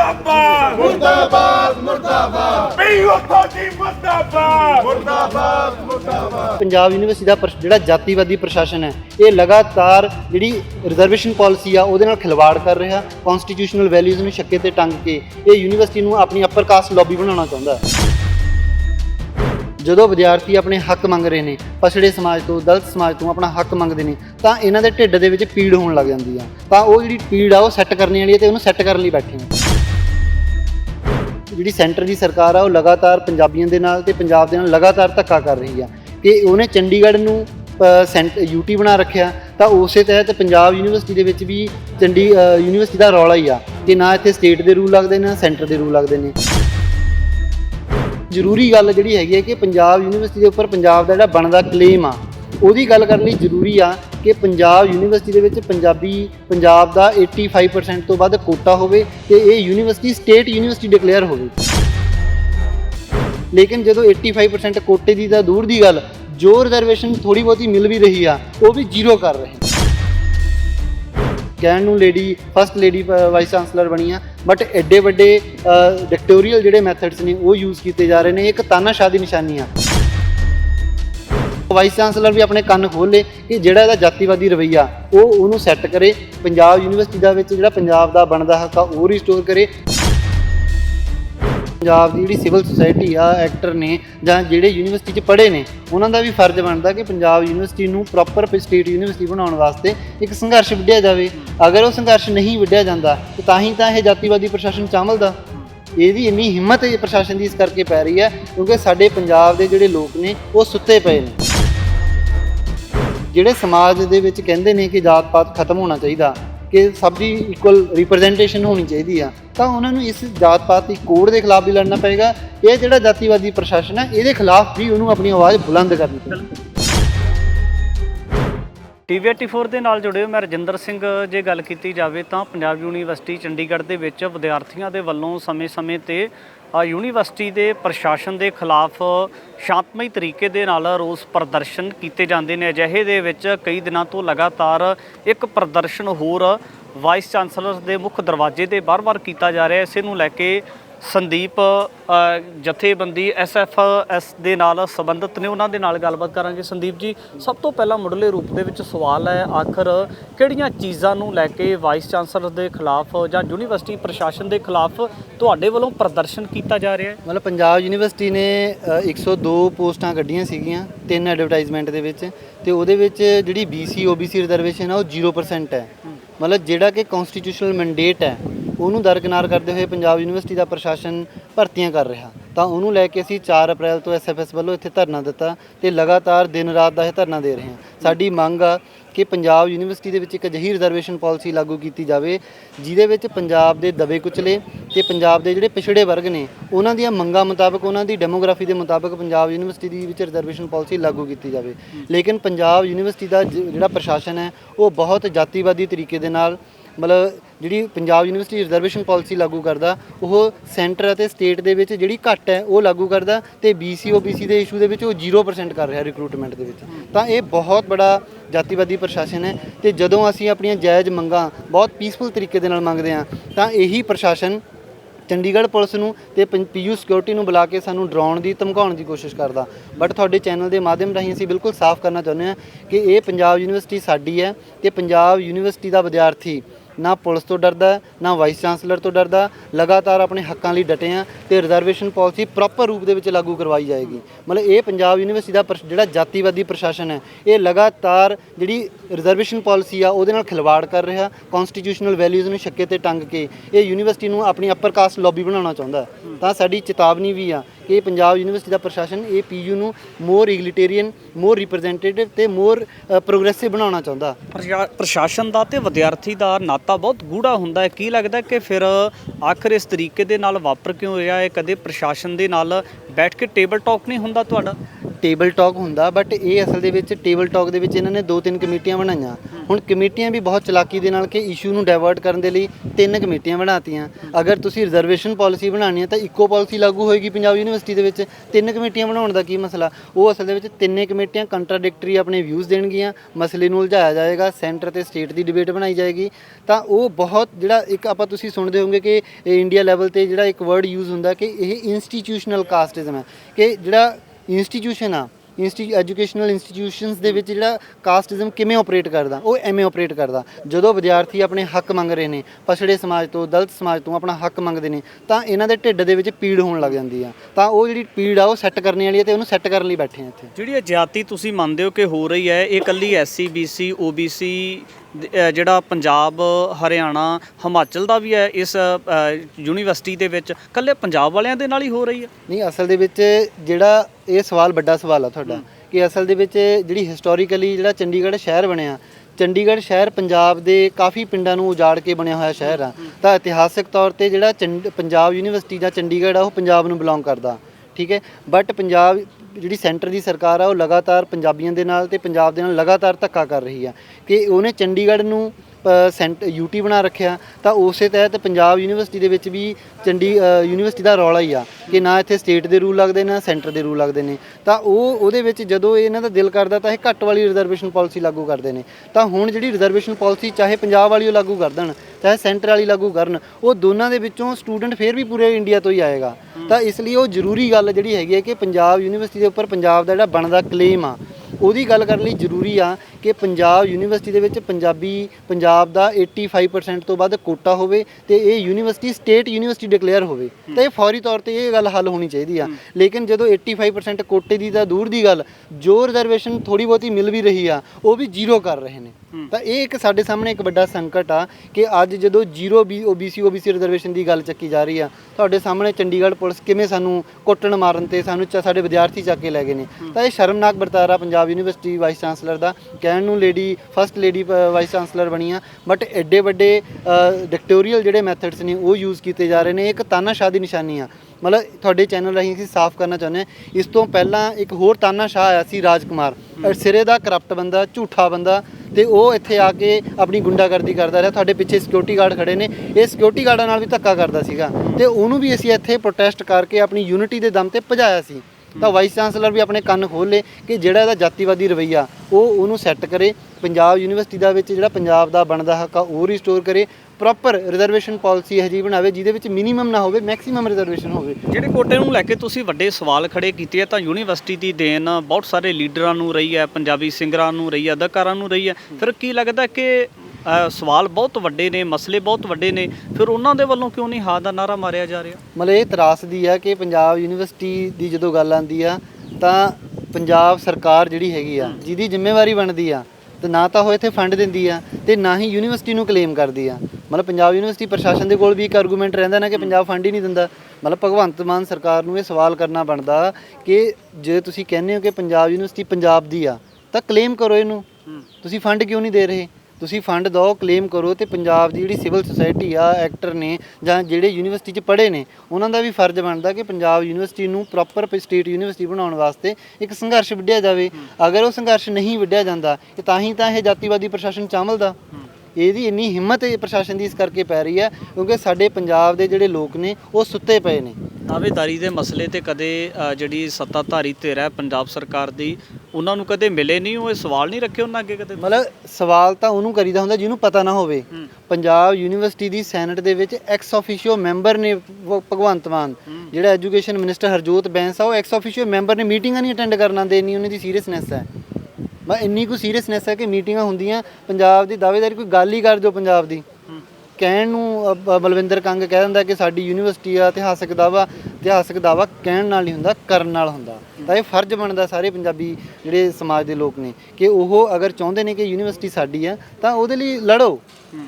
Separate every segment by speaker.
Speaker 1: ਮੁਰਦਾਬਾਦ!
Speaker 2: ਮੁਰਦਾਬਾਦ ਮੁਰਦਾਬਾਦ!
Speaker 1: ਪੀਓ ਫੌਜੀ ਮੁਰਦਾਬਾਦ!
Speaker 2: ਮੁਰਦਾਬਾਦ ਮੁਰਦਾਬਾਦ!
Speaker 3: ਪੰਜਾਬ ਯੂਨੀਵਰਸਿਟੀ ਦਾ ਜਿਹੜਾ ਜਾਤੀਵਾਦੀ ਪ੍ਰਸ਼ਾਸਨ ਹੈ ਇਹ ਲਗਾਤਾਰ ਜਿਹੜੀ ਰਿਜ਼ਰਵੇਸ਼ਨ ਪਾਲਿਸੀ ਆ ਉਹਦੇ ਨਾਲ ਖਿਲਵਾੜ ਕਰ ਰਿਹਾ ਕਨਸਟੀਟਿਊਸ਼ਨਲ ਵੈਲਿਊਜ਼ ਨੂੰ ਛੱਕੇ ਤੇ ਟੰਗ ਕੇ ਇਹ ਯੂਨੀਵਰਸਿਟੀ ਨੂੰ ਆਪਣੀ ਅਪਰ ਕਾਸਟ ਲੌਬੀ ਬਣਾਉਣਾ ਚਾਹੁੰਦਾ ਹੈ। ਜਦੋਂ ਵਿਦਿਆਰਥੀ ਆਪਣੇ ਹੱਕ ਮੰਗ ਰਹੇ ਨੇ ਪਛੜੇ ਸਮਾਜ ਤੋਂ ਦਲਿਤ ਸਮਾਜ ਤੋਂ ਆਪਣਾ ਹੱਕ ਮੰਗਦੇ ਨੇ ਤਾਂ ਇਹਨਾਂ ਦੇ ਢਿੱਡ ਦੇ ਵਿੱਚ ਪੀੜ ਹੋਣ ਲੱਗ ਜਾਂਦੀ ਆ। ਤਾਂ ਉਹ ਜਿਹੜੀ ਪੀੜ ਆ ਉਹ ਸੈੱਟ ਕਰਨੀ ਵਾਲੀ ਹੈ ਤੇ ਉਹਨੂੰ ਸੈੱਟ ਕਰਨ ਲਈ ਬੈਠੇ ਨੇ। ਜਿਹੜੀ ਸੈਂਟਰ ਦੀ ਸਰਕਾਰ ਆ, ਉਹ ਲਗਾਤਾਰ ਪੰਜਾਬੀਆਂ ਦੇ ਨਾਲ ਤੇ ਪੰਜਾਬ ਦੇ ਨਾਲ ਲਗਾਤਾਰ ਧੱਕਾ ਕਰ ਰਹੀ ਆ। ਕਿ ਉਹਨੇ ਚੰਡੀਗੜ੍ਹ ਨੂੰ ਸੈਂਟਰ ਸੈਂਟ ਯੂਟੀ ਬਣਾ ਰੱਖਿਆ। ਤਾਂ ਉਸੇ ਤਹਿਤ ਪੰਜਾਬ ਯੂਨੀਵਰਸਿਟੀ ਦੇ ਵਿੱਚ ਵੀ ਚੰਡੀ ਯੂਨੀਵਰਸਿਟੀ ਦਾ ਰੌਲਾ ਹੀ ਆ ਕਿ ਨਾ ਇੱਥੇ ਸਟੇਟ ਦੇ ਰੂਲ ਲੱਗਦੇ ਨੇ, ਨਾ ਸੈਂਟਰ ਦੇ ਰੂਲ ਲੱਗਦੇ ਨੇ। ਜ਼ਰੂਰੀ ਗੱਲ ਜਿਹੜੀ ਹੈਗੀ ਹੈ ਕਿ ਪੰਜਾਬ ਯੂਨੀਵਰਸਿਟੀ ਦੇ ਉੱਪਰ ਪੰਜਾਬ ਦਾ ਜਿਹੜਾ ਬਣਦਾ ਕਲੇਮ ਆ ਉਹਦੀ ਗੱਲ ਕਰਨੀ ਜ਼ਰੂਰੀ ਆ ਕਿ ਪੰਜਾਬ ਯੂਨੀਵਰਸਿਟੀ ਦੇ ਵਿੱਚ ਪੰਜਾਬੀ, ਪੰਜਾਬ ਦਾ 85% ਤੋਂ ਵੱਧ ਕੋਟਾ ਹੋਵੇ ਤੇ ਇਹ ਯੂਨੀਵਰਸਿਟੀ ਸਟੇਟ ਯੂਨੀਵਰਸਿਟੀ ਡਿਕਲੇਅਰ ਹੋਵੇ। ਲੇਕਿਨ ਜਦੋਂ 85% ਕੋਟੇ ਦੀ ਤਾਂ ਦੂਰ ਦੀ ਗੱਲ, ਜੋ ਰਿਜ਼ਰਵੇਸ਼ਨ ਥੋੜੀ ਬਹੁਤੀ ਮਿਲ ਵੀ ਰਹੀ ਆ, ਉਹ ਵੀ ਜ਼ੀਰੋ ਕਰ ਰਹੇ ਕਹਿਣ ਨੂੰ lady first lady vice chancellor ਬਣੀ ਆ ਬਟ ਐਡੇ ਵੱਡੇ ਡਿਕਟੋਰੀਅਲ ਜਿਹੜੇ ਮੈਥਡਸ ਨੇ, ਉਹ ਯੂਜ਼ ਕੀਤੇ ਜਾ ਰਹੇ ਨੇ, ਇੱਕ ਤਾਨਾਸ਼ਾਹ ਦੀ ਨਿਸ਼ਾਨੀ ਆ। ਵਾਈਸ ਚਾਂਸਲਰ ਵੀ ਆਪਣੇ ਕੰਨ ਖੋਲੇ ਕਿ ਜਿਹੜਾ ਇਹਦਾ ਜਾਤੀਵਾਦੀ ਰਵਈਆ, ਉਹ ਉਹਨੂੰ ਸੈੱਟ ਕਰੇ। ਪੰਜਾਬ ਯੂਨੀਵਰਸਿਟੀ ਦਾ ਵਿੱਚ ਜਿਹੜਾ ਪੰਜਾਬ ਦਾ ਬਣਦਾ ਹੱਕ ਆ, ਉਹ ਰਿਸਟੋਰ ਕਰੇ। ਪੰਜਾਬ ਦੀ ਜਿਹੜੀ ਸਿਵਲ ਸੁਸਾਇਟੀ ਆ ਐਕਟਰ ਨੇ ਜਾਂ ਜਿਹੜੇ ਯੂਨੀਵਰਸਿਟੀ 'ਚ ਪੜ੍ਹੇ ਨੇ, ਉਹਨਾਂ ਦਾ ਵੀ ਫਰਜ਼ ਬਣਦਾ ਕਿ ਪੰਜਾਬ ਯੂਨੀਵਰਸਿਟੀ ਨੂੰ ਪ੍ਰੋਪਰ ਸਟੇਟ ਯੂਨੀਵਰਸਿਟੀ ਬਣਾਉਣ ਵਾਸਤੇ ਇੱਕ ਸੰਘਰਸ਼ ਵਿੱਢਿਆ ਜਾਵੇ। ਅਗਰ ਉਹ ਸੰਘਰਸ਼ ਨਹੀਂ ਵਿੱਢਿਆ ਜਾਂਦਾ, ਤਾਂ ਹੀ ਤਾਂ ਇਹ ਜਾਤੀਵਾਦੀ ਪ੍ਰਸ਼ਾਸਨ ਚਾਮਲਦਾ ਇਹਦੀ ਇੰਨੀ ਹਿੰਮਤ ਪ੍ਰਸ਼ਾਸਨ ਦੀ ਇਸ ਕਰਕੇ ਪੈ ਰਹੀ ਹੈ, ਕਿਉਂਕਿ ਸਾਡੇ ਪੰਜਾਬ ਦੇ ਜਿਹੜੇ ਲੋਕ ਨੇ, ਉਹ ਸੁੱਤੇ ਪਏ ਨੇ। ਜਿਹੜੇ ਸਮਾਜ ਦੇ ਵਿੱਚ ਕਹਿੰਦੇ ਨੇ ਕਿ ਜਾਤ ਪਾਤ ਖਤਮ ਹੋਣਾ ਚਾਹੀਦਾ, ਕਿ ਸਭ ਦੀ ਇਕੁਅਲ ਰਿਪਰੈਜ਼ੈਂਟੇਸ਼ਨ ਹੋਣੀ ਚਾਹੀਦੀ ਆ, ਤਾਂ ਉਹਨਾਂ ਨੂੰ ਇਸ ਜਾਤ ਪਾਤ ਦੀ ਕੋਡ ਦੇ ਖਿਲਾਫ ਵੀ ਲੜਨਾ ਪਏਗਾ। ਇਹ ਜਿਹੜਾ ਜਾਤੀਵਾਦੀ ਪ੍ਰਸ਼ਾਸਨ ਹੈ ਇਹਦੇ ਖਿਲਾਫ ਵੀ ਉਹਨੂੰ ਆਪਣੀ ਆਵਾਜ਼ ਬੁਲੰਦ ਕਰਨੀ ਪਏਗੀ।
Speaker 4: ਟੀਵੀ 84 ਦੇ ਨਾਲ ਜੁੜੇ ਹੋ ਮੈਂ ਰਜਿੰਦਰ ਸਿੰਘ, ਜੇ ਗੱਲ ਕੀਤੀ ਜਾਵੇ ਤਾਂ ਪੰਜਾਬ ਯੂਨੀਵਰਸਿਟੀ ਚੰਡੀਗੜ੍ਹ ਦੇ ਵਿੱਚ ਵਿਦਿਆਰਥੀਆਂ ਦੇ ਵੱਲੋਂ ਸਮੇਂ-ਸਮੇਂ ਤੇ ਯੂਨੀਵਰਸਿਟੀ ਦੇ ਪ੍ਰਸ਼ਾਸਨ ਦੇ ਖਿਲਾਫ ਸ਼ਾਂਤਮਈ ਤਰੀਕੇ ਦੇ ਨਾਲ ਰੋਸ ਪ੍ਰਦਰਸ਼ਨ ਕੀਤੇ ਜਾਂਦੇ ਨੇ। ਅਜਿਹੇ ਦੇ ਵਿੱਚ ਕਈ ਦਿਨਾਂ ਤੋਂ ਲਗਾਤਾਰ ਇੱਕ ਪ੍ਰਦਰਸ਼ਨ ਹੋਰ ਵਾਈਸ ਚਾਂਸਲਰ ਦੇ ਮੁੱਖ ਦਰਵਾਜ਼ੇ ਤੇ ਬਾਰ-ਬਾਰ ਕੀਤਾ ਜਾ ਰਿਹਾ। ਹੈ ਇਸੇ ਨੂੰ ਲੈ ਕੇ ਸੰਦੀਪ ਜਥੇਬੰਦੀ ਐਸਐਫਐਸ ਦੇ ਨਾਲ ਸੰਬੰਧਿਤ ਨੇ। ਉਹਨਾਂ ਦੇ ਨਾਲ ਗੱਲਬਾਤ ਕਰਾਂਗੇ। ਸੰਦੀਪ ਜੀ ਸਭ ਤੋਂ ਪਹਿਲਾਂ ਮੁੱਢਲੇ ਰੂਪ ਦੇ ਵਿੱਚ ਸਵਾਲ ਹੈ ਆਖਰ ਕਿਹੜੀਆਂ ਚੀਜ਼ਾਂ ਨੂੰ ਲੈ ਕੇ ਵਾਈਸ ਚਾਂਸਲਰ ਦੇ ਖਿਲਾਫ ਜਾਂ ਯੂਨੀਵਰਸਿਟੀ ਪ੍ਰਸ਼ਾਸਨ ਦੇ ਖਿਲਾਫ ਤੁਹਾਡੇ ਵੱਲੋਂ ਪ੍ਰਦਰਸ਼ਨ ਕੀਤਾ ਜਾ ਰਿਹਾ ਹੈ?
Speaker 3: ਮਤਲਬ ਪੰਜਾਬ ਯੂਨੀਵਰਸਿਟੀ ਨੇ ਅ, 102 ਪੋਸਟਾਂ ਕੱਢੀਆਂ ਸੀਗੀਆਂ ਤਿੰਨ ਐਡਵਰਟਾਈਜ਼ਮੈਂਟ ਦੇ ਵਿੱਚ। ਤੇ ਉਹਦੇ ਵਿੱਚ ਜਿਹੜੀ BC OBC ਰਿਜ਼ਰਵੇਸ਼ਨ ਆ ਉਹ 0% ਹੈ। ਮਤਲਬ ਜਿਹੜਾ ਕਿ ਕਨਸਟੀਟਿਊਸ਼ਨਲ ਮੈਂਡੇਟ ਹੈ ਉਹਨੂੰ ਦਰਕਿਨਾਰ ਕਰਦੇ ਹੋਏ ਪੰਜਾਬ ਯੂਨੀਵਰਸਿਟੀ ਦਾ ਪ੍ਰਸ਼ਾਸਨ ਭਰਤੀਆਂ ਕਰ ਰਿਹਾ। ਤਾਂ ਉਹਨੂੰ ਲੈ ਕੇ ਅਸੀਂ 4 ਅਪ੍ਰੈਲ ਤੋਂ ਐਸਐਫਐਸ ਵੱਲੋਂ ਇੱਥੇ ਧਰਨਾ ਦਿੱਤਾ ਤੇ ਲਗਾਤਾਰ ਦਿਨ ਰਾਤ ਦਾ ਇਹ ਧਰਨਾ ਦੇ ਰਹੇ ਹਾਂ। ਸਾਡੀ ਮੰਗ ਆ ਕਿ ਪੰਜਾਬ ਯੂਨੀਵਰਸਿਟੀ ਦੇ ਵਿੱਚ ਇੱਕ ਅਜਿਹੀ ਰਿਜ਼ਰਵੇਸ਼ਨ ਪਾਲਿਸੀ ਲਾਗੂ ਕੀਤੀ ਜਾਵੇ, ਜਿਹਦੇ ਵਿੱਚ ਪੰਜਾਬ ਦੇ ਦਬੇ ਕੁਚਲੇ ਤੇ ਪੰਜਾਬ ਦੇ ਜਿਹੜੇ ਪਿਛੜੇ ਵਰਗ ਨੇ, ਉਹਨਾਂ ਦੀਆਂ ਮੰਗਾਂ ਮੁਤਾਬਕ, ਉਹਨਾਂ ਦੀ ਡੈਮੋਗ੍ਰਾਫੀ ਦੇ ਮੁਤਾਬਕ ਪੰਜਾਬ ਯੂਨੀਵਰਸਿਟੀ ਦੀ ਵਿੱਚ ਰਿਜ਼ਰਵੇਸ਼ਨ ਪਾਲਿਸੀ ਲਾਗੂ ਕੀਤੀ ਜਾਵੇ। ਲੇਕਿਨ ਪੰਜਾਬ ਯੂਨੀਵਰਸਿਟੀ ਦਾ ਜ- ਜਿਹੜਾ ਪ੍ਰਸ਼ਾਸਨ ਹੈ, ਉਹ ਬਹੁਤ ਜਾਤੀਵਾਦੀ ਤਰੀਕੇ ਦੇ ਨਾਲ, ਮਤਲਬ ਜਿਹੜੀ ਪੰਜਾਬ ਯੂਨੀਵਰਸਿਟੀ ਰਿਜ਼ਰਵੇਸ਼ਨ ਪਾਲਿਸੀ ਲਾਗੂ ਕਰਦਾ, ਉਹ ਸੈਂਟਰ ਅਤੇ ਸਟੇਟ ਦੇ ਵਿੱਚ ਜਿਹੜੀ ਘੱਟ ਹੈ, ਉਹ ਲਾਗੂ ਕਰਦਾ ਤੇ BC OBC ਦੇ ਇਸ਼ੂ ਦੇ ਵਿੱਚ ਉਹ 0% ਕਰ ਰਿਹਾ ਰਿਕਰੂਟਮੈਂਟ ਦੇ ਵਿੱਚ। ਤਾਂ ਇਹ ਬਹੁਤ ਬੜਾ ਜਾਤੀਵਾਦੀ ਪ੍ਰਸ਼ਾਸਨ ਹੈ ਤੇ ਜਦੋਂ ਅਸੀਂ ਆਪਣੀਆਂ ਜਾਇਜ਼ ਮੰਗਾਂ ਬਹੁਤ ਪੀਸਫੁਲ ਤਰੀਕੇ ਦੇ ਨਾਲ ਮੰਗਦੇ ਹਾਂ, ਤਾਂ ਇਹੀ ਪ੍ਰਸ਼ਾਸਨ ਚੰਡੀਗੜ੍ਹ ਪੁਲਿਸ ਨੂੰ ਤੇ ਪੀਯੂ ਸਿਕਿਉਰਿਟੀ ਨੂੰ ਬੁਲਾ ਕੇ ਸਾਨੂੰ ਡਰਾਉਣ ਦੀ, ਧਮਕਾਉਣ ਦੀ ਕੋਸ਼ਿਸ਼ ਕਰਦਾ। ਬਟ ਤੁਹਾਡੇ ਚੈਨਲ ਦੇ ਮਾਧਿਅਮ ਰਾਹੀਂ ਅਸੀਂ ਬਿਲਕੁਲ ਸਾਫ਼ ਕਰਨਾ ਚਾਹੁੰਦੇ ਹਾਂ ਕਿ ਇਹ ਪੰਜਾਬ ਯੂਨੀਵਰਸਿਟੀ ਸਾਡੀ ਹੈ ਤੇ ਪੰਜਾਬ ਯੂਨੀਵਰਸਿਟੀ ਦਾ ਵਿਦਿਆਰਥੀ ਨਾ ਪੁਲਿਸ ਤੋਂ ਡਰਦਾ, ਨਾ ਵਾਈਸ ਚਾਂਸਲਰ ਤੋਂ ਡਰਦਾ, ਲਗਾਤਾਰ ਆਪਣੇ ਹੱਕਾਂ ਲਈ ਡਟੇ ਆ ਤੇ ਰਿਜ਼ਰਵੇਸ਼ਨ ਪਾਲਿਸੀ ਪ੍ਰੋਪਰ ਰੂਪ ਦੇ ਵਿੱਚ ਲਾਗੂ ਕਰਵਾਈ ਜਾਏਗੀ। ਮਤਲਬ ਇਹ ਪੰਜਾਬ ਯੂਨੀਵਰਸਿਟੀ ਦਾ ਪ੍ਰਸ਼- ਜਿਹੜਾ ਜਾਤੀਵਾਦੀ ਪ੍ਰਸ਼ਾਸਨ ਹੈ, ਇਹ ਲਗਾਤਾਰ ਜਿਹੜੀ ਰਿਜ਼ਰਵੇਸ਼ਨ ਪਾਲਿਸੀ ਆ, ਉਹਦੇ ਨਾਲ ਖਿਲਵਾੜ ਕਰ ਰਿਹਾ ਕਨਸਟੀਟਿਊਸ਼ਨਲ ਵੈਲਿਊਜ਼ ਨੂੰ ਛੱਕੇ ਤੇ ਟੰਗ ਕੇ, ਇਹ ਯੂਨੀਵਰਸਿਟੀ ਨੂੰ ਆਪਣੀ ਅਪਰ ਕਾਸਟ ਲੌਬੀ ਬਣਾਉਣਾ ਚਾਹੁੰਦਾ। ਤਾਂ ਸਾਡੀ ਚੇਤਾਵਨੀ ਵੀ ਆ ਕਿ ਪੰਜਾਬ ਯੂਨੀਵਰਸਿਟੀ ਦਾ ਪ੍ਰਸ਼ਾਸਨ ਇਹ ਪੀਯੂ ਨੂੰ ਮੋਰ ਇਗਲੀਟੇਰੀਅਨ ਮੋਰ ਰਿਪਰੈਜ਼ੈਂਟੇਟਿਵ ਤੇ ਮੋਰ ਪ੍ਰੋਗਰੈਸਿਵ ਬਣਾਉਣਾ ਚਾਹੁੰਦਾ।
Speaker 4: ਪ੍ਰਸ਼ਾ- ਪ੍ਰਸ਼ਾਸਨ ਦਾ ਤੇ ਵਿਦਿਆਰਥੀ ਦਾ ਨਾਤਾ ਬਹੁਤ ਗੂੜਾ ਹੁੰਦਾ ਹੈ। ਕੀ ਲੱਗਦਾ ਕਿ ਫਿਰ ਆਖਰ ਇਸ ਤਰੀਕੇ ਦੇ ਨਾਲ ਵਾਪਰ ਕਿਉਂ ਰਿਹਾ ਹੈ? ਕਦੇ ਪ੍ਰਸ਼ਾਸਨ ਦੇ ਨਾਲ ਬੈਠ ਕੇ ਟੇਬਲ ਟਾਕ ਨਹੀਂ ਹੁੰਦਾ ਤੁਹਾਡਾ?
Speaker 3: ਟੇਬਲ ਟਾਕ ਹੁੰਦਾ ਬਟ ਇਹ ਅਸਲ ਦੇ ਵਿੱਚ ਟੇਬਲ ਟਾਕ ਦੇ ਵਿੱਚ ਇਹਨਾਂ ਨੇ ਦੋ ਤਿੰਨ ਕਮੇਟੀਆਂ ਬਣਾਈਆਂ। ਹੁਣ ਕਮੇਟੀਆਂ ਵੀ ਬਹੁਤ ਚਲਾਕੀ ਦੇ ਨਾਲ ਕਿ ਇਸ਼ੂ ਨੂੰ ਡਾਇਵਰਟ ਕਰਨ ਦੇ ਲਈ ਤਿੰਨ ਕਮੇਟੀਆਂ ਬਣਾਤੀਆਂ। ਅਗਰ ਤੁਸੀਂ ਰਿਜ਼ਰਵੇਸ਼ਨ ਪਾਲਿਸੀ ਬਣਾਉਣੀ ਹੈ ਤਾਂ ਇੱਕੋ ਪਾਲਿਸੀ ਲਾਗੂ ਹੋਏਗੀ ਪੰਜਾਬ ਯੂਨੀਵਰਸਿਟੀ ਦੇ ਵਿੱਚ। ਤਿੰਨ ਕਮੇਟੀਆਂ ਬਣਾਉਣ ਦਾ ਕੀ ਮਸਲਾ? ਉਹ ਅਸਲ ਦੇ ਵਿੱਚ ਤਿੰਨੇ ਕਮੇਟੀਆਂ ਕੰਟਰਾਡਿਕਟਰੀ ਆਪਣੇ ਵਿਊਜ਼ ਦੇਣਗੀਆਂ। ਮਸਲੇ ਨੂੰ ਉਲਝਾਇਆ ਜਾਏਗਾ ਸੈਂਟਰ ਤੇ ਸਟੇਟ ਦੀ ਡਿਬੇਟ ਬਣਾਈ ਜਾਏਗੀ। ਤਾਂ ਉਹ ਬਹੁਤ ਜਿਹੜਾ ਇੱਕ ਆਪਾਂ ਤੁਸੀਂ ਸੁਣਦੇ ਹੋਵੋਗੇ ਕਿ ਇੰਡੀਆ ਲੈਵਲ ਤੇ ਜਿਹੜਾ ਇੱਕ ਵਰਡ ਯੂਜ਼ ਹੁੰਦਾ ਕਿ ਇਹ ਇੰਸਟੀਟਿਊਸ਼ਨਲ ਕਾਸਟਿਜ਼ਮ ਹੈ। ਕਿ ਜਿਹੜਾ ਇੰਸਟੀਟਿਊਸ਼ਨ ਆ। ਇੰਸਟੀ ਐਜੂਕੇਸ਼ਨਲ ਇੰਸਟੀਟਿਊਸ਼ਨਸ ਦੇ ਵਿੱਚ ਜਿਹੜਾ ਕਾਸਟਿਜ਼ਮ ਕਿਵੇਂ ਆਪਰੇਟ ਕਰਦਾ, ਉਹ ਐਵੇਂ ਆਪਰੇਟ ਕਰਦਾ। ਜਦੋਂ ਵਿਦਿਆਰਥੀ ਆਪਣੇ ਹੱਕ ਮੰਗ ਰਹੇ ਨੇ, ਪਛੜੇ ਸਮਾਜ ਤੋਂ, ਦਲਿਤ ਸਮਾਜ ਤੋਂ ਆਪਣਾ ਹੱਕ ਮੰਗਦੇ ਨੇ, ਤਾਂ ਇਹਨਾਂ ਦੇ ਢਿੱਡ ਦੇ ਵਿੱਚ ਪੀੜ ਹੋਣ ਲੱਗ ਜਾਂਦੀ ਆ। ਤਾਂ ਉਹ ਜਿਹੜੀ ਪੀੜ ਆ, ਉਹ ਸੈੱਟ ਕਰਨੇ ਵਾਲੀ ਹੈ ਤੇ ਉਹਨੂੰ ਸੈੱਟ ਕਰਨ ਲਈ ਬੈਠੇ ਆ ਇੱਥੇ।
Speaker 4: ਜਿਹੜੀ ਇਹ ਜਾਤੀ ਤੁਸੀਂ ਮੰਨਦੇ ਹੋ ਕਿ ਹੋ ਰਹੀ ਹੈ, ਇਹ ਕੱਲੀ ਐਸਸੀ ਬੀਸੀ ਓਬੀਸੀ ਜਿਹੜਾ ਪੰਜਾਬ ਹਰਿਆਣਾ ਹਿਮਾਚਲ ਦਾ ਵੀ ਹੈ ਇਸ ਯੂਨੀਵਰਸਿਟੀ ਦੇ ਵਿੱਚ ਕੱਲੇ ਪੰਜਾਬ ਵਾਲਿਆਂ ਦੇ ਨਾਲ ਹੀ ਹੋ ਰਹੀ ਹੈ?
Speaker 3: ਨਹੀਂ ਅਸਲ ਦੇ ਵਿੱਚ ਜਿਹੜਾ ਇਹ ਸਵਾਲ ਵੱਡਾ ਸਵਾਲ ਆ ਤੁਹਾਡਾ ਕਿ ਅਸਲ ਦੇ ਵਿੱਚ ਜਿਹੜੀ ਹਿਸਟੋਰੀਕਲੀ ਜਿਹੜਾ ਚੰਡੀਗੜ੍ਹ ਸ਼ਹਿਰ ਬਣਿਆ ਚੰਡੀਗੜ੍ਹ ਸ਼ਹਿਰ ਪੰਜਾਬ ਦੇ ਕਾਫੀ ਪਿੰਡਾਂ ਨੂੰ ਉਜਾੜ ਕੇ ਬਣਿਆ ਹੋਇਆ ਸ਼ਹਿਰ ਆ। ਤਾਂ ਇਤਿਹਾਸਕ ਤੌਰ ਤੇ ਜਿਹੜਾ ਪੰਜਾਬ ਯੂਨੀਵਰਸਿਟੀ ਜਾਂ ਚੰਡੀਗੜ੍ਹ ਆ ਉਹ ਪੰਜਾਬ ਨੂੰ ਬਿਲੋਂਗ ਕਰਦਾ ਠੀਕ ਹੈ? ਬਟ ਪੰਜਾਬ ਜਿਹੜੀ ਸੈਂਟਰ ਦੀ ਸਰਕਾਰ ਆ, ਉਹ ਲਗਾਤਾਰ ਪੰਜਾਬੀਆਂ ਦੇ ਨਾਲ ਤੇ ਪੰਜਾਬ ਦੇ ਨਾਲ ਲਗਾਤਾਰ ਧੱਕਾ ਕਰ ਰਹੀ ਆ। ਕਿ ਉਹਨੇ ਚੰਡੀਗੜ੍ਹ ਨੂੰ ਸੈਂਟ ਯੂਟੀ ਬਣਾ ਰੱਖਿਆ, ਤਾਂ ਉਸੇ ਤਹਿਤ ਪੰਜਾਬ ਯੂਨੀਵਰਸਿਟੀ ਦੇ ਵਿੱਚ ਵੀ ਚੰਡੀ ਯੂਨੀਵਰਸਿਟੀ ਦਾ ਰੌਲਾ ਹੀ ਆ ਕਿ ਨਾ ਇੱਥੇ ਸਟੇਟ ਦੇ ਰੂਲ ਲੱਗਦੇ, ਨੇ ਨਾ ਸੈਂਟਰ ਦੇ ਰੂਲ ਲੱਗਦੇ ਨੇ। ਤਾਂ ਉਹ, ਉਹਦੇ ਵਿੱਚ ਜਦੋਂ ਇਹਨਾਂ ਦਾ ਦਿਲ ਕਰਦਾ, ਤਾਂ ਇਹ ਘੱਟ ਵਾਲੀ ਰਿਜ਼ਰਵੇਸ਼ਨ ਪਾਲਿਸੀ ਲਾਗੂ ਕਰਦੇ ਨੇ। ਤਾਂ ਹੁਣ ਜਿਹੜੀ ਰਿਜ਼ਰਵੇਸ਼ਨ ਪਾਲਿਸੀ ਚਾਹੇ ਪੰਜਾਬ ਵਾਲੀ ਉਹ ਲਾਗੂ ਕਰ ਦੇਣ, ਚਾਹੇ ਸੈਂਟਰ ਵਾਲੀ ਲਾਗੂ ਕਰਨ, ਉਹ ਦੋਨਾਂ ਦੇ ਵਿੱਚੋਂ ਸਟੂਡੈਂਟ ਫੇਰ ਵੀ ਪੂਰੇ ਇੰਡੀਆ ਤੋਂ ਹੀ ਆਏਗਾ। ਤਾਂ ਇਸ ਲਈ ਉਹ ਜ਼ਰੂਰੀ ਗੱਲ ਜਿਹੜੀ ਹੈਗੀ ਹੈ ਕਿ ਪੰਜਾਬ ਯੂਨੀਵਰਸਿਟੀ ਦੇ ਉੱਪਰ ਪੰਜਾਬ ਦਾ ਜਿਹੜਾ ਬਣਦਾ ਕਲੇਮ ਆ ਉਹਦੀ ਗੱਲ ਕਰਨ ਲਈ ਜ਼ਰੂਰੀ ਆ ਕਿ ਪੰਜਾਬ ਯੂਨੀਵਰਸਿਟੀ ਦੇ ਵਿੱਚ ਪੰਜਾਬੀ ਪੰਜਾਬ ਦਾ 85% ਤੋਂ ਵੱਧ ਕੋਟਾ ਹੋਵੇ ਤੇ ਇਹ ਯੂਨੀਵਰਸਿਟੀ ਸਟੇਟ ਯੂਨੀਵਰਸਿਟੀ ਡਿਕਲੇਅਰ ਹੋਵੇ। ਤਾਂ ਇਹ ਫੌਰੀ ਤੌਰ ਤੇ ਇਹ ਗੱਲ ਹੱਲ ਹੋਣੀ ਚਾਹੀਦੀ ਆ। ਲੇਕਿਨ ਜਦੋਂ 85% ਕੋਟੇ ਦੀ ਤਾਂ ਦੂਰ ਦੀ ਗੱਲ ਜੋ ਰਿਜ਼ਰਵੇਸ਼ਨ ਥੋੜੀ ਬਹੁਤੀ ਮਿਲ ਵੀ ਰਹੀ ਆ ਉਹ ਵੀ ਜ਼ੀਰੋ ਕਰ ਰਹੇ ਨੇ। ਤਾਂ ਇਹ ਇੱਕ ਸਾਡੇ ਸਾਹਮਣੇ ਇੱਕ ਵੱਡਾ ਸੰਕਟ ਆ ਕਿ ਅੱਜ ਜਦੋਂ zero B OBC OBC reservation ਦੀ ਗੱਲ ਚੱਕੀ ਜਾ ਰਹੀ ਆ ਤੁਹਾਡੇ ਸਾਹਮਣੇ ਚੰਡੀਗੜ੍ਹ ਪੁਲਿਸ ਕਿਵੇਂ ਸਾਨੂੰ ਕੁੱਟਣ ਮਾਰਨ ਤੇ ਸਾਨੂੰ ਸਾਡੇ ਵਿਦਿਆਰਥੀ ਚੱਕ ਕੇ ਲੈ ਗਏ ਨੇ। ਤਾਂ ਇਹ ਸ਼ਰਮਨਾਕ ਵਰਤਾਰਾ ਪੰਜਾਬ ਯੂਨੀਵਰਸਿਟੀ ਵਾਈਸ ਚਾਂਸਲਰ ਦਾ ਕਹਿਣ ਨੂੰ lady first lady vice chancellor ਬਣੀ ਆ ਬਟ ਐਡੇ ਵੱਡੇ ਡਿਕਟੋਰੀਅਲ ਜਿਹੜੇ ਮੈਥਡਸ ਨੇ ਉਹ ਯੂਜ਼ ਕੀਤੇ ਜਾ ਰਹੇ ਨੇ ਇੱਕ ਤਾਨਾਸ਼ਾਹ ਦੀ ਨਿਸ਼ਾਨੀ ਆ। ਮਤਲਬ ਤੁਹਾਡੇ ਚੈਨਲ ਰਾਹੀਂ ਅਸੀਂ ਸਾਫ਼ ਕਰਨਾ ਚਾਹੁੰਦੇ ਹਾਂ ਇਸ ਤੋਂ ਪਹਿਲਾਂ ਇੱਕ ਹੋਰ ਤਾਨਾਸ਼ਾਹ ਆਇਆ ਸੀ ਰਾਜਕੁਮਾਰ ਅਹ ਸਿਰੇ ਦਾ ਕਰਪਟ ਬੰਦਾ ਝੂਠਾ ਬੰਦਾ ਤੇ ਉਹ ਇੱਥੇ ਆ ਕੇ ਆਪਣੀ ਗੁੰਡਾਗਰਦੀ ਕਰਦਾ ਰਿਹਾ ਤੁਹਾਡੇ ਪਿੱਛੇ ਸਿਕਿਉਰਿਟੀ ਗਾਰਡ ਖੜੇ ਨੇ ਇਹ ਸਿਕਿਉਰਿਟੀ ਗਾਰਡਾਂ ਨਾਲ ਵੀ ਧੱਕਾ ਕਰਦਾ ਸੀਗਾ। ਤੇ ਉਹਨੂੰ ਵੀ ਅਸੀਂ ਇੱਥੇ ਪ੍ਰੋਟੈਸਟ ਕਰਕੇ ਆਪਣੀ ਯੂਨਿਟੀ ਦੇ ਦਮ ਤੇ ਭਜਾਇਆ ਸੀ। ਤਾਂ ਵਾਈਸ ਚਾਂਸਲਰ ਵੀ ਆਪਣੇ ਕੰਨ ਖੋਲ ਕਿ ਜਿਹੜਾ ਇਹਦਾ ਜਾਤੀਵਾਦੀ ਰਵਈਆ, ਉਹ ਉਹਨੂੰ ਸੈੱਟ ਕਰੇ, ਪੰਜਾਬ ਯੂਨੀਵਰਸਿਟੀ ਦਾ ਵਿੱਚ ਜਿਹੜਾ ਪੰਜਾਬ ਦਾ ਬਣਦਾ ਹੱਕ ਆ, ਉਹ ਰਿਸਟੋਰ ਕਰੇ ਪ੍ਰੋਪਰ ਰਿਜ਼ਰਵੇਸ਼ਨ ਪਾਲਿਸੀ ਇਹੋ ਜਿਹੀ ਬਣਾਵੇ, ਜਿਹਦੇ ਵਿੱਚ ਮਿਨੀਮਮ ਨਾ ਹੋਵੇ ਮੈਕਸਿਮਮ ਰਿਜ਼ਰਵੇਸ਼ਨ ਹੋਵੇ।
Speaker 4: ਜਿਹੜੇ ਕੋਟੇ ਨੂੰ ਲੈ ਕੇ ਤੁਸੀਂ ਵੱਡੇ ਸਵਾਲ ਖੜੇ ਕੀਤੇ ਆ, ਤਾਂ ਯੂਨੀਵਰਸਿਟੀ ਦੀ ਦੇਣ ਬਹੁਤ ਸਾਰੇ ਲੀਡਰਾਂ ਨੂੰ ਰਹੀ ਹੈ, ਪੰਜਾਬੀ ਸਿੰਗਰਾਂ ਨੂੰ ਰਹੀ ਹੈ, ਅਦਾਕਾਰਾਂ ਨੂੰ ਰਹੀ ਹੈ। ਫਿਰ ਕੀ ਲੱਗਦਾ ਕਿ ਸਵਾਲ ਬਹੁਤ ਵੱਡੇ ਨੇ ਮਸਲੇ ਬਹੁਤ ਵੱਡੇ ਨੇ। ਫਿਰ ਉਹਨਾਂ ਦੇ ਵੱਲੋਂ ਕਿਉਂ ਨਹੀਂ ਹਾਂ ਦਾ ਨਾਰਾ ਮਾਰਿਆ ਜਾ ਰਿਹਾ?
Speaker 3: ਮਤਲਬ ਇਹ ਤਰਾਸਦੀ ਆ ਕਿ ਪੰਜਾਬ ਯੂਨੀਵਰਸਿਟੀ ਦੀ ਜਦੋਂ ਗੱਲ ਆਉਂਦੀ ਆ ਤਾਂ ਪੰਜਾਬ ਸਰਕਾਰ ਜਿਹੜੀ ਹੈਗੀ ਆ ਜਿਹਦੀ ਜ਼ਿੰਮੇਵਾਰੀ ਬਣਦੀ ਆ ਤੇ ਨਾ ਤਾਂ ਉਹ ਇੱਥੇ ਫੰਡ ਦਿੰਦੀ ਆ ਤੇ ਨਾ ਹੀ ਯੂਨੀਵਰਸਿਟੀ ਨੂੰ ਕਲੇਮ ਕਰਦੀ ਆ। ਮਤਲਬ ਪੰਜਾਬ ਯੂਨੀਵਰਸਿਟੀ ਪ੍ਰਸ਼ਾਸਨ ਦੇ ਕੋਲ ਵੀ ਇੱਕ ਆਰਗੂਮੈਂਟ ਰਹਿੰਦਾ ਨਾ ਕਿ ਪੰਜਾਬ ਫੰਡ ਹੀ ਨਹੀਂ ਦਿੰਦਾ। ਮਤਲਬ ਭਗਵੰਤ ਮਾਨ ਸਰਕਾਰ ਨੂੰ ਇਹ ਸਵਾਲ ਕਰਨਾ ਬਣਦਾ ਕਿ ਜੇ ਤੁਸੀਂ ਕਹਿੰਦੇ ਹੋ ਕਿ ਪੰਜਾਬ ਯੂਨੀਵਰਸਿਟੀ ਪੰਜਾਬ ਦੀ ਆ ਤਾਂ ਕਲੇਮ ਕਰੋ ਇਹਨੂੰ। ਤੁਸੀਂ ਫੰਡ ਕਿਉਂ ਨਹੀਂ ਦੇ ਰਹੇ? ਤੁਸੀਂ ਫੰਡ ਦਿਓ ਕਲੇਮ ਕਰੋ ਤੇ ਪੰਜਾਬ ਦੀ ਜਿਹੜੀ ਸਿਵਲ ਸੁਸਾਇਟੀ ਆ ਐਕਟਰ ਨੇ ਜਾਂ ਜਿਹੜੇ ਯੂਨੀਵਰਸਿਟੀ 'ਚ ਪੜ੍ਹੇ ਨੇ ਉਹਨਾਂ ਦਾ ਵੀ ਫਰਜ਼ ਬਣਦਾ ਕਿ ਪੰਜਾਬ ਯੂਨੀਵਰਸਿਟੀ ਨੂੰ ਪ੍ਰੋਪਰ ਸਟੇਟ ਯੂਨੀਵਰਸਿਟੀ ਬਣਾਉਣ ਵਾਸਤੇ ਇੱਕ ਸੰਘਰਸ਼ ਵਿੱਢਿਆ ਜਾਵੇ। ਅਗਰ ਉਹ ਸੰਘਰਸ਼ ਨਹੀਂ ਵਿੱਢਿਆ ਜਾਂਦਾ ਤਾਂ ਹੀ ਤਾਂ ਇਹ ਜਾਤੀਵਾਦੀ ਪ੍ਰਸ਼ਾਸਨ ਚਾਮਲਦਾ। ਇਹਦੀ ਇੰਨੀ ਹਿੰਮਤ ਇਹ ਪ੍ਰਸ਼ਾਸਨ ਦੀ ਇਸ ਕਰਕੇ ਪੈ ਰਹੀ ਹੈ ਕਿਉਂਕਿ ਸਾਡੇ ਪੰਜਾਬ ਦੇ ਜਿਹੜੇ ਲੋਕ ਨੇ ਉਹ ਸੁੱਤੇ ਪਏ ਨੇ।
Speaker 4: ਦਾਅਵੇਦਾਰੀ ਦੇ ਮਸਲੇ ਤੇ ਕਦੇ ਜਿਹੜੀ ਸੱਤਾਧਾਰੀ ਧਿਰ ਹੈ ਪੰਜਾਬ ਸਰਕਾਰ ਦੀ ਉਹਨਾਂ ਨੂੰ ਕਦੇ ਮਿਲੇ ਨਹੀਂ ਉਹ ਇਹ ਸਵਾਲ ਨਹੀਂ ਰੱਖੇ ਉਹਨਾਂ ਅੱਗੇ ਕਦੇ?
Speaker 3: ਮਤਲਬ ਸਵਾਲ ਤਾਂ ਉਹਨੂੰ ਕਰੀਦਾ ਹੁੰਦਾ ਜਿਹਨੂੰ ਪਤਾ ਨਾ ਹੋਵੇ। ਪੰਜਾਬ ਯੂਨੀਵਰਸਿਟੀ ਦੀ ਸੈਨੇਟ ਦੇ ਵਿੱਚ ਐਕਸ ਆਫੀਸ਼ੀਓ ਮੈਂਬਰ ਨੇ ਭ- ਭਗਵੰਤ ਮਾਨ ਜਿਹੜਾ ਐਜੂਕੇਸ਼ਨ ਮਿਨਿਸਟਰ ਹਰਜੋਤ ਬੈਂਸ ਆ ਉਹ ਐਕਸ ਆਫੀਸ਼ੀਓ ਮੈਂਬਰ ਨੇ ਮੀਟਿੰਗਾਂ ਨਹੀਂ ਅਟੈਂਡ ਕਰਨ ਆਉਂਦੇ ਇੰਨੀ ਉਹਨਾਂ ਦੀ ਸੀਰੀਅਸਨੈਸ ਹੈ। ਮੈਂ ਇੰਨੀ ਕੁ ਸੀਰੀਅਸਨੈਸ ਹੈ ਕਿ ਮੀਟਿੰਗਾਂ ਹੁੰਦੀਆਂ ਪੰਜਾਬ ਦੀ ਦਾਅਵੇਦਾਰੀ ਕੋਈ ਗੱਲ ਹੀ ਕਰ ਜੋ ਪੰਜਾਬ ਦੀ। ਕਹਿਣ ਨੂੰ ਅ, ਬ- ਬਲਵਿੰਦਰ ਕੰਗ ਕਹਿ ਦਿੰਦਾ ਕਿ ਸਾਡੀ ਯੂਨੀਵਰਸਿਟੀ ਆ ਇਤਿਹਾਸਕ ਦਾਵਾ ਇਤਿਹਾਸਕ ਦਾਵਾ ਕਹਿਣ ਨਾਲ ਨਹੀਂ ਹੁੰਦਾ, ਕਰਨ ਨਾਲ ਹੁੰਦਾ। ਤਾਂ ਇਹ ਫਰਜ਼ ਬਣਦਾ ਸਾਰੇ ਪੰਜਾਬੀ ਜਿਹੜੇ ਸਮਾਜ ਦੇ ਲੋਕ ਨੇ ਕਿ ਉਹ ਅਗਰ ਚਾਹੁੰਦੇ ਨੇ ਕਿ ਯੂਨੀਵਰਸਿਟੀ ਸਾਡੀ ਆ ਤਾਂ ਉਹਦੇ ਲਈ ਲੜੋ।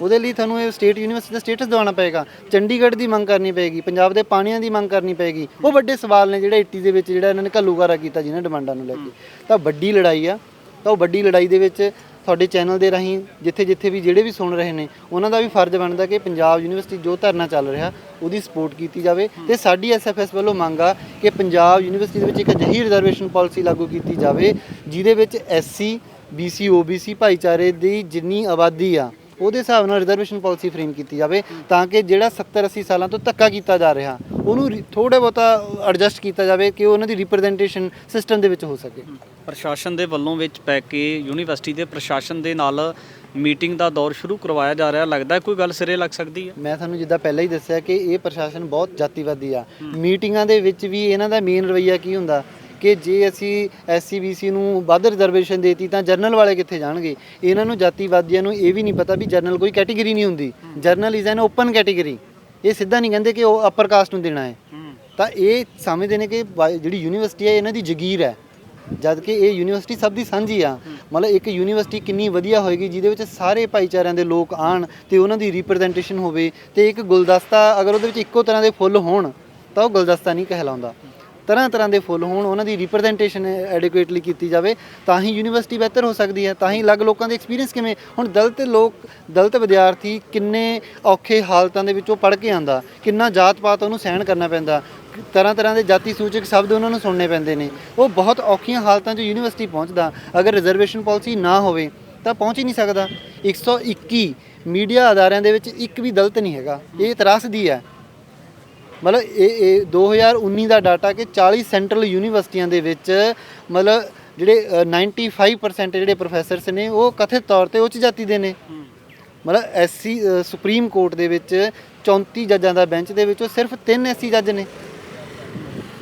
Speaker 3: ਉਹਦੇ ਲਈ ਤੁਹਾਨੂੰ ਇਹ ਸਟੇਟ, ਯੂਨੀਵਰਸਿਟੀ ਦਾ ਸਟੇਟਸ ਦਿਵਾਉਣਾ ਪਏਗਾ। ਚੰਡੀਗੜ੍ਹ ਦੀ ਮੰਗ ਕਰਨੀ ਪਏਗੀ, ਪੰਜਾਬ ਦੇ ਪਾਣੀਆਂ ਦੀ ਮੰਗ ਕਰਨੀ ਪਏਗੀ। ਉਹ ਵੱਡੇ ਸਵਾਲ ਨੇ ਜਿਹੜੇ 80 ਦੇ ਵਿੱਚ ਜਿਹੜਾ ਇਹਨਾਂ ਨੇ ਘੱਲੂਕਾਰਾ ਕੀਤਾ ਜਿਹਨਾਂ ਡਿਮਾਂਡਾਂ ਨੂੰ ਲੈ ਕੇ। ਤਾਂ ਵੱਡੀ ਲੜਾਈ ਆ, ਤਾਂ ਉਹ ਵੱਡੀ ਲੜਾਈ ਦੇ ਵਿੱਚ ਤੁਹਾਡੇ ਚੈਨਲ ਦੇ ਰਾਹੀਂ, ਜਿੱਥੇ ਜਿੱਥੇ ਵੀ ਜਿਹੜੇ ਵੀ ਸੁਣ ਰਹੇ ਨੇ, ਉਹਨਾਂ ਦਾ ਵੀ ਫਰਜ਼ ਬਣਦਾ ਕਿ ਪੰਜਾਬ ਯੂਨੀਵਰਸਿਟੀ ਜੋ ਧਰਨਾ ਚੱਲ ਰਿਹਾ, ਉਹਦੀ ਸਪੋਰਟ ਕੀਤੀ ਜਾਵੇ। ਤੇ ਸਾਡੀ ਐਸਐਫਐਸ ਵੱਲੋਂ ਮੰਗ ਆ ਕਿ ਪੰਜਾਬ ਯੂਨੀਵਰਸਿਟੀ ਦੇ ਵਿੱਚ ਇੱਕ ਅਜਿਹੀ ਰਿਜ਼ਰਵੇਸ਼ਨ ਪਾਲਿਸੀ ਲਾਗੂ ਕੀਤੀ ਜਾਵੇ, ਜਿਹਦੇ ਵਿੱਚ ਐਸਸੀ BC OBC ਭਾਈਚਾਰੇ ਦੀ ਜਿੰਨੀ ਆਬਾਦੀ ਆ ਉਹਦੇ ਹਿਸਾਬ ਨਾਲ ਰਿਜ਼ਰਵੇਸ਼ਨ ਪਾਲਿਸੀ ਫਰੇਮ ਕੀਤੀ ਜਾਵੇ ਤਾਂ ਕਿ ਜਿਹੜਾ 70 80 ਸਾਲਾਂ ਤੋਂ ਧੱਕਾ ਕੀਤਾ ਜਾ ਰਿਹਾ ਉਹਨੂੰ ਥੋੜਾ ਬਹੁਤਾ ਐਡਜਸਟ ਕੀਤਾ ਜਾਵੇ ਕਿ ਉਹਨਾਂ ਦੀ ਰਿਪਰੈਜ਼ੈਂਟੇਸ਼ਨ ਸਿਸਟਮ ਦੇ ਵਿੱਚ ਹੋ ਸਕੇ।
Speaker 4: ਪ੍ਰਸ਼ਾਸਨ ਦੇ ਵੱਲੋਂ ਵਿੱਚ ਪੈ ਕੇ ਯੂਨੀਵਰਸਿਟੀ ਦੇ ਪ੍ਰਸ਼ਾਸਨ ਦੇ ਨਾਲ ਮੀਟਿੰਗ ਦਾ ਦੌਰ ਸ਼ੁਰੂ ਕਰਵਾਇਆ ਜਾ ਰਿਹਾ ਲੱਗਦਾ ਕੋਈ ਗੱਲ ਸਿਰੇ ਲੱਗ ਸਕਦੀ ਹੈ?
Speaker 3: ਮੈਂ ਤੁਹਾਨੂੰ ਜਿੱਦਾਂ ਪਹਿਲਾਂ ਹੀ ਦੱਸਿਆ ਕਿ ਇਹ ਪ੍ਰਸ਼ਾਸਨ ਬਹੁਤ ਜਾਤੀਵਾਦੀ ਆ। ਮੀਟਿੰਗਾਂ ਦੇ ਵਿੱਚ ਵੀ ਇਹਨਾਂ ਦਾ ਮੇਨ ਰਵਈਆ ਕੀ ਹੁੰਦਾ? ਕਿ ਜੇ ਅਸੀਂ ਐਸਸੀ ਬੀਸੀ ਨੂੰ ਵੱਧ ਰਿਜ਼ਰਵੇਸ਼ਨ ਦੇਤੀ ਤਾਂ ਜਰਨਲ ਵਾਲੇ ਕਿੱਥੇ ਜਾਣਗੇ? ਇਹਨਾਂ ਨੂੰ ਜਾਤੀਵਾਦੀਆਂ ਨੂੰ ਇਹ ਵੀ ਨਹੀਂ ਪਤਾ ਵੀ ਜਰਨਲ ਕੋਈ ਕੈਟਾਗਰੀ ਨਹੀਂ ਹੁੰਦੀ। General is an open category ਇਹ ਸਿੱਧਾ ਨਹੀਂ ਕਹਿੰਦੇ ਕਿ ਉਹ ਅਪਰ ਕਾਸਟ ਨੂੰ ਦੇਣਾ ਹੈ। ਤਾਂ ਇਹ ਸਮਝਦੇ ਨੇ ਕਿ ਜਿਹੜੀ ਯੂਨੀਵਰਸਿਟੀ ਹੈ ਇਹਨਾਂ ਦੀ ਜਗੀਰ ਹੈ। ਜਦ ਕਿ ਇਹ ਯੂਨੀਵਰਸਿਟੀ ਸਭ ਦੀ ਸਾਂਝੀ ਆ। ਮਤਲਬ ਇੱਕ ਯੂਨੀਵਰਸਿਟੀ ਕਿੰਨੀ ਵਧੀਆ ਹੋਏਗੀ ਜਿਹਦੇ ਵਿੱਚ ਸਾਰੇ ਭਾਈਚਾਰਿਆਂ ਦੇ ਲੋਕ ਆਣ ਤੇ ਉਹਨਾਂ ਦੀ ਰਿਪਰੈਜ਼ੈਂਟੇਸ਼ਨ ਹੋਵੇ ਤੇ ਇੱਕ ਗੁਲਦਸਤਾ ਅਗਰ ਉਹਦੇ ਵਿੱਚ ਇੱਕੋ ਤਰ੍ਹਾਂ ਦੇ ਫੁੱਲ ਹੋਣ ਤਾਂ ਉਹ ਗੁਲਦਸਤਾ ਨਹੀਂ ਕਹਿਲਾਉਂਦਾ। ਤਰ੍ਹਾਂ ਤਰ੍ਹਾਂ ਦੇ ਫੁੱਲ ਹੋਣ, ਉਹਨਾਂ ਦੀ ਰਿਪਰੈਜ਼ੈਂਟੇਸ਼ਨ ਐਡਿਕੁਏਟਲੀ ਕੀਤੀ ਜਾਵੇ, ਤਾਂ ਹੀ ਯੂਨੀਵਰਸਿਟੀ ਬਿਹਤਰ ਹੋ ਸਕਦੀ ਹੈ, ਤਾਂ ਹੀ ਅਲੱਗ ਲੋਕਾਂ ਦੇ ਐਕਸਪੀਰੀਅੰਸ ਕਿਵੇਂ? ਹੁਣ ਦਲਤ ਲੋਕ, ਦਲਤ ਵਿਦਿਆਰਥੀ ਕਿੰਨੇ ਔਖੇ ਹਾਲਤਾਂ ਦੇ ਵਿੱਚੋਂ ਪੜ੍ਹ ਕੇ ਆਂਦਾ ਕਿੰਨਾ ਜਾਤ ਪਾਤ ਉਹਨੂੰ ਸਹਿਣ ਕਰਨਾ ਪੈਂਦਾ ਤਰ੍ਹਾਂ ਤਰ੍ਹਾਂ ਦੇ ਜਾਤੀ ਸੂਚਕ ਸ਼ਬਦ ਉਹਨਾਂ ਨੂੰ ਸੁਣਨੇ ਪੈਂਦੇ ਨੇ। ਉਹ ਬਹੁਤ ਔਖੀਆਂ ਹਾਲਤਾਂ 'ਚ ਯੂਨੀਵਰਸਿਟੀ ਪਹੁੰਚਦਾ, ਅਗਰ ਰਿਜ਼ਰਵੇਸ਼ਨ ਪਾਲਿਸੀ ਨਾ ਹੋਵੇ, ਤਾਂ ਪਹੁੰਚ ਹੀ ਨਹੀਂ ਸਕਦਾ। 121 ਮੀਡੀਆ ਅਦਾਰਿਆਂ ਦੇ ਵਿੱਚ ਇੱਕ ਵੀ ਦਲਤ ਨਹੀਂ ਹੈਗਾ, ਇਹ ਤਰਾਸਦੀ ਹੈ। ਮਤਲਬ ਇਹ ਇਹ 2019 ਦਾ ਡਾਟਾ ਕਿ 40 ਸੈਂਟਰਲ ਯੂਨੀਵਰਸਿਟੀਆਂ ਦੇ ਵਿੱਚ ਮਤਲਬ ਜਿਹੜੇ ਅ, 95% ਜਿਹੜੇ ਪ੍ਰੋਫੈਸਰਸ ਨੇ ਉਹ ਕਥਿਤ ਤੌਰ ਤੇ ਉੱਚ ਜਾਤੀ ਦੇ ਨੇ। ਮਤਲਬ ਐਸਸੀ ਸੁਪਰੀਮ ਕੋਰਟ ਦੇ ਵਿੱਚ 34 ਜੱਜਾਂ ਦਾ ਬੈਂਚ ਦੇ ਵਿੱਚੋਂ ਸਿਰਫ 3 ਐਸਸੀ ਜੱਜ ਨੇ।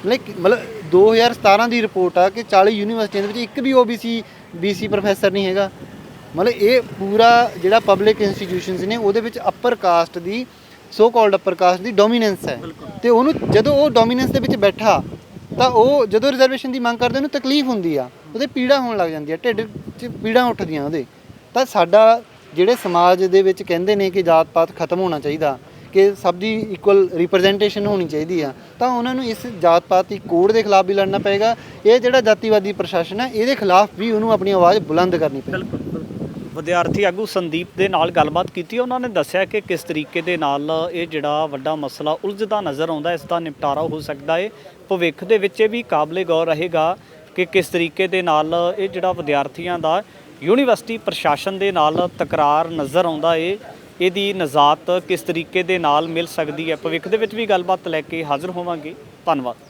Speaker 3: ਮਤਲਬ ਕਿ- ਮਤਲਬ 2017 ਦੀ ਰਿਪੋਰਟ ਆ ਕਿ 40 ਯੂਨੀਵਰਸਿਟੀਆਂ ਦੇ ਵਿੱਚ ਇੱਕ ਵੀ OBC BC ਪ੍ਰੋਫੈਸਰ ਨਹੀਂ ਹੈਗਾ। ਮਤਲਬ ਇਹ ਪੂਰਾ ਜਿਹੜਾ ਪਬਲਿਕ ਇੰਸਟੀਟਿਊਸ਼ਨਸ ਨੇ ਉਹਦੇ ਵਿੱਚ ਅਪਰ ਕਾਸਟ ਦੀ ਸੋ ਕਾਲਡ ਅਪਰ ਕਾਸਟ ਦੀ ਡੋਮੀਨੈਂਸ ਹੈ। ਤੇ ਉਹਨੂੰ ਜਦੋਂ ਉਹ ਡੋਮੀਨੈਂਸ ਦੇ ਵਿੱਚ ਬੈਠਾ ਤਾਂ ਉਹ ਜਦੋਂ ਰਿਜ਼ਰਵੇਸ਼ਨ ਦੀ ਮੰਗ ਕਰਦੇ ਉਹਨੂੰ ਤਕਲੀਫ ਹੁੰਦੀ ਆ ਉਹਦੇ ਪੀੜਾ ਹੋਣ ਲੱਗ ਜਾਂਦੀ ਆ ਢਿੱਡ 'ਚ ਪੀੜਾ ਉੱਠਦੀਆਂ ਉਹਦੇ। ਤਾਂ ਸਾਡਾ ਜਿਹੜੇ ਸਮਾਜ ਦੇ ਵਿੱਚ ਕਹਿੰਦੇ ਨੇ ਕਿ ਜਾਤ ਪਾਤ ਖਤਮ ਹੋਣਾ ਚਾਹੀਦਾ ਕਿ ਸਭ ਦੀ ਇਕੁਅਲ ਰਿਪਰੈਜ਼ੈਂਟੇਸ਼ਨ ਹੋਣੀ ਚਾਹੀਦੀ ਆ ਤਾਂ ਉਹਨਾਂ ਨੂੰ ਇਸ ਜਾਤ ਪਾਤ ਦੀ ਕੋਡ ਦੇ ਖਿਲਾਫ ਵੀ ਲੜਨਾ ਪਏਗਾ ਇਹ ਜਿਹੜਾ ਜਾਤੀਵਾਦੀ ਪ੍ਰਸ਼ਾਸਨ ਹੈ ਇਹਦੇ ਖਿਲਾਫ ਵੀ ਉਹਨੂੰ ਆਪਣੀ ਆਵਾਜ਼ ਬੁਲੰਦ ਕਰਨੀ ਪਏਗੀ।
Speaker 4: ਵਿਦਿਆਰਥੀ ਆਗੂ ਸੰਦੀਪ ਦੇ ਨਾਲ ਗੱਲਬਾਤ ਕੀਤੀ। ਉਹਨਾਂ ਨੇ ਦੱਸਿਆ ਕਿ ਕਿਸ ਤਰੀਕੇ ਦੇ ਨਾਲ ਇਹ ਜਿਹੜਾ ਵੱਡਾ ਮਸਲਾ ਉਲਝਦਾ ਨਜ਼ਰ ਆਉਂਦਾ ਇਸ ਦਾ ਨਿਪਟਾਰਾ ਹੋ ਸਕਦਾ ਹੈ। ਭਵਿੱਖ ਦੇ ਵਿੱਚ ਇਹ ਵੀ ਕਾਬਲੇ ਗੌਰ ਰਹੇਗਾ ਕਿ ਕਿਸ ਤਰੀਕੇ ਦੇ ਨਾਲ ਇਹ ਜਿਹੜਾ ਵਿਦਿਆਰਥੀਆਂ ਦਾ ਯੂਨੀਵਰਸਿਟੀ ਪ੍ਰਸ਼ਾਸਨ ਦੇ ਨਾਲ ਤਕਰਾਰ ਨਜ਼ਰ ਆਉਂਦਾ ਏ ਇਹਦੀ ਨਜ਼ਾਤ ਕਿਸ ਤਰੀਕੇ ਦੇ ਨਾਲ ਮਿਲ ਸਕਦੀ ਹੈ। ਭਵਿੱਖ ਦੇ ਵਿੱਚ ਵੀ ਗੱਲਬਾਤ ਲੈ ਕੇ ਹਾਜ਼ਰ ਹੋਵਾਂਗੇ। ਧੰਨਵਾਦ।